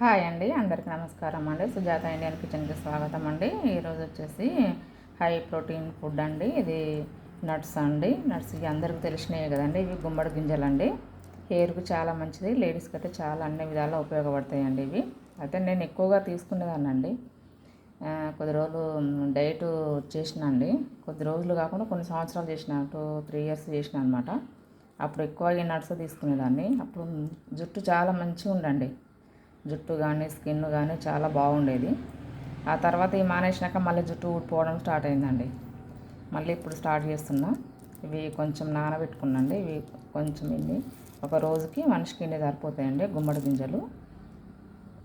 Hi అండి అందరికీ నమస్కారం అండి. సుజాత ఇండియన్ కిచెన్కి స్వాగతం అండి. ఈరోజు వచ్చేసి హై ప్రోటీన్ ఫుడ్ అండి. ఇది నట్స్ అండి. నట్స్ ఇవి అందరికీ తెలిసినవి కదండి. ఇవి గుమ్మడి గింజలు అండి హెయిర్కు చాలా మంచిది. లేడీస్కి అయితే చాలా అన్ని విధాలా ఉపయోగపడతాయండి ఇవి. అయితే నేను ఎక్కువగా తీసుకునేదాన్ని అండి కొద్ది రోజులు డైట్ చేసినండి. కొద్ది రోజులు కాకుండా కొన్ని సంవత్సరాలు చేసిన టూ త్రీ ఇయర్స్ చేసిన అనమాట అప్పుడు ఎక్కువ ఈ నట్స్ తీసుకునేదాన్ని. అప్పుడు జుట్టు చాలా మంచిగా ఉండండి జుట్టు కానీ స్కిన్ కానీ చాలా బాగుండేది. ఆ తర్వాత ఈ మానేసినాక మళ్ళీ జుట్టు ఊడిపోవడం స్టార్ట్ అయిందండి. మళ్ళీ ఇప్పుడు స్టార్ట్ చేస్తున్నా. ఇవి కొంచెం నానబెట్టుకున్నాండి. ఇవి కొంచెం ఇన్ని. ఒక రోజుకి మనిషికి ఇన్ని సరిపోతాయండి గుమ్మడి గింజలు.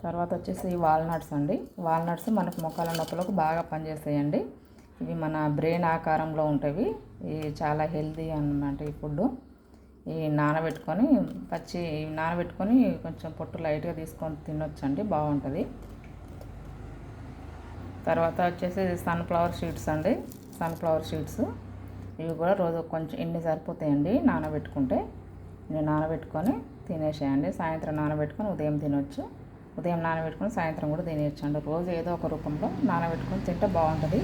తర్వాత వచ్చేసి వాల్నట్స్ అండి. వాల్నట్స్ మనకు మొక్కల నొప్పులకు బాగా పనిచేస్తాయండి. ఇవి మన బ్రెయిన్ ఆకారంలో ఉంటాయి ఇవి చాలా హెల్తీ అన్నమాట ఈ ఫుడ్ ఈ నానబెట్టుకొని పచ్చి నానబెట్టుకొని కొంచెం పొట్టు లైట్గా తీసుకొని తినొచ్చండి బాగుంటుంది తర్వాత వచ్చేసి సన్ఫ్లవర్ సీడ్స్ అండి సన్ఫ్లవర్ సీడ్స్. ఇవి కూడా రోజు కొంచెం ఎన్ని సరిపోతాయండి నానబెట్టుకుంటే. నేను నానబెట్టుకొని తినేసేయండి సాయంత్రం నానబెట్టుకొని ఉదయం తినొచ్చు. ఉదయం నానబెట్టుకొని సాయంత్రం కూడా తినేయచ్చండి. రోజు ఏదో ఒక రూపంలో నానబెట్టుకొని తింటే బాగుంటుంది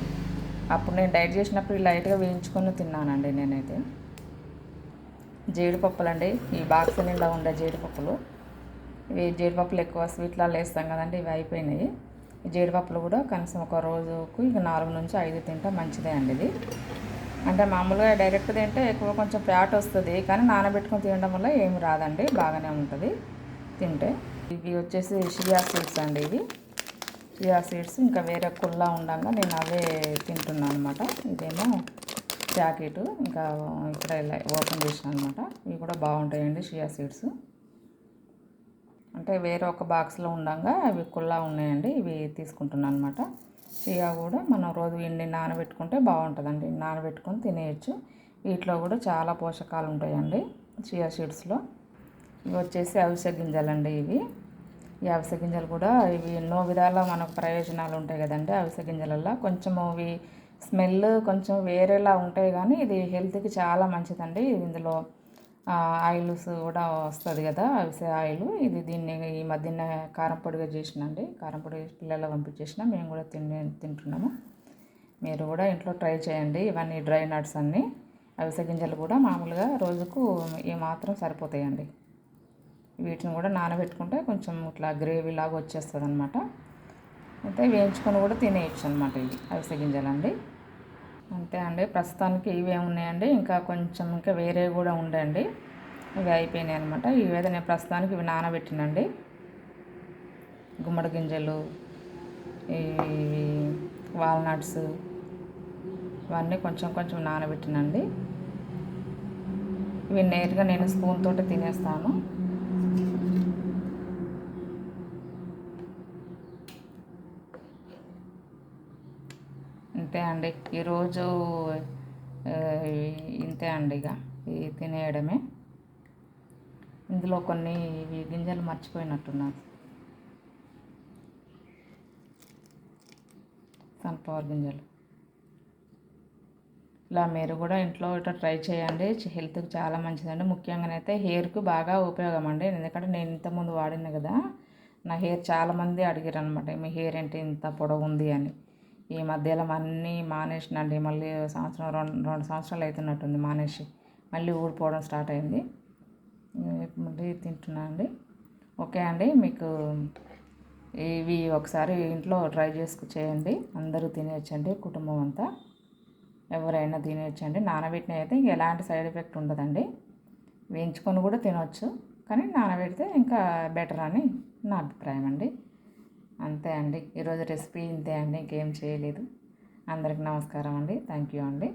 అప్పుడు నేను డైట్ చేసినప్పుడు లైట్గా వేయించుకొని తిన్నానండి నేనైతే. జీడిపప్పులు అండి ఈ బాక్స్ నిండా ఉండే జీడిపప్పులు. ఇవి జీడిపప్పులు ఎక్కువ స్వీట్లలో వేస్తాం కదండి ఇవి అయిపోయినాయి. ఈ జీడిపప్పులు కూడా కనీసం ఒక రోజుకు ఇక నాలుగు నుంచి ఐదు తింటే మంచిదే అండి ఇది. అంటే మామూలుగా డైరెక్ట్ తింటే ఎక్కువ కొంచెం ఫ్యాట్ వస్తుంది కానీ నానబెట్టుకొని తినడం వల్ల ఏమి రాదండి బాగానే ఉంటుంది తింటే. ఇవి వచ్చేసి షియా సీడ్స్ అండి ఇవి. షియా సీడ్స్ ఇంకా వేరే కుల్లా ఉండగా నేను అవే తింటున్నాను అనమాట. ఇదేమో జాకెట్ ఇంకా ఇక్కడ ఇలా ఓపెన్ చేసిన అనమాట ఇవి కూడా బాగుంటాయండి షియా సీడ్స్. అంటే వేరే ఒక బాక్స్లో ఉండగా అవి కుల్లా ఉన్నాయండి ఇవి తీసుకుంటున్నాను అనమాట షియా కూడా మనం రోజు ఇండి నానబెట్టుకుంటే బాగుంటుందండి. నానబెట్టుకొని తినేయచ్చు. వీటిలో కూడా చాలా పోషకాలు ఉంటాయండి షియా సీడ్స్లో. ఇవి వచ్చేసి అవిసె గింజలండి ఇవి. ఈ అవిసె గింజలు కూడా ఇవి ఎన్నో విధాల మనకు ప్రయోజనాలు ఉంటాయి కదండి అవిసె గింజలల్లో. కొంచెం ఇవి స్మెల్ కొంచెం వేరేలా ఉంటాయి కానీ ఇది హెల్త్కి చాలా మంచిదండి. ఇందులో ఆయిల్స్ కూడా వస్తుంది కదా అవిసె ఆయిల్. ఇది దీన్ని ఈ మధ్యన కారం పొడిగా చేసినండి. కారం పొడి పిల్లలు పంపించేసిన మేము కూడా తిని తింటున్నాము. మీరు కూడా ఇంట్లో ట్రై చేయండి ఇవన్నీ డ్రై నట్స్ అన్నీ. అవిసె గింజలు కూడా మామూలుగా రోజుకు ఈ మాత్రం సరిపోతాయండి. వీటిని కూడా నానబెట్టుకుంటే కొంచెం ఇట్లా గ్రేవీ లాగా వచ్చేస్తుంది అనమాట అయితే వేయించుకొని కూడా తినేయచ్చు అనమాట ఇవి అవిసె గింజలండి. అంతే అండి ప్రస్తుతానికి ఇవే ఉన్నాయండి ఇంకా కొంచెం ఇంకా వేరే కూడా ఉండండి ఇవి అయిపోయినాయి అనమాట ఇవైతే నేను ప్రస్తుతానికి ఇవి నానబెట్టినండి. గుమ్మడి గింజలు ఇవి వాల్నట్స్ ఇవన్నీ కొంచెం కొంచెం నానబెట్టినండి. ఇవి నేరుగా నేను స్పూన్ తోటి తినేస్తాను. అంతే అండి. ఈరోజు ఇంతే అండి ఇక. ఇది తినేయడమే. ఇందులో కొన్ని ఇవి గింజలు మర్చిపోయినట్టున్నారు. సన్ఫ్లవర్ గింజలు. ఇలా మీరు కూడా ఇంట్లో ఇట్లా ట్రై చేయండి. హెల్త్కి చాలా మంచిదండి. ముఖ్యంగానైతే హెయిర్కి బాగా ఉపయోగం అండి. ఎందుకంటే నేను ఇంతకుముందు వాడిన కదా నా హెయిర్ చాలామంది అడిగారు అనమాట మీ హెయిర్ ఏంటి ఇంత పొడవు ఉంది అని. ఈ మధ్యలో అన్నీ మానేసినండి. మళ్ళీ సంవత్సరం రెండు రెండు సంవత్సరాలు అవుతున్నట్టుంది మానేసి. మళ్ళీ ఊడిపోవడం స్టార్ట్ అయింది. మళ్ళీ తింటున్నా అండి. ఓకే అండి మీకు ఇవి ఒకసారి ఇంట్లో ట్రై చేసుకు చేయండి. అందరూ తినేయచ్చండి కుటుంబం అంతా. ఎవరైనా తినేయచ్చండి. నానబెట్టిన అయితే ఎలాంటి సైడ్ ఎఫెక్ట్ ఉండదండి. వేయించుకొని కూడా తినవచ్చు కానీ నానబెడితే ఇంకా బెటర్ అని నా అభిప్రాయం అండి. అంతే అండి. ఈరోజు రెసిపీ ఇంతే అండి. ఇంకేం చేయలేదు. అందరికి నమస్కారం అండి. థ్యాంక్ యూ అండి.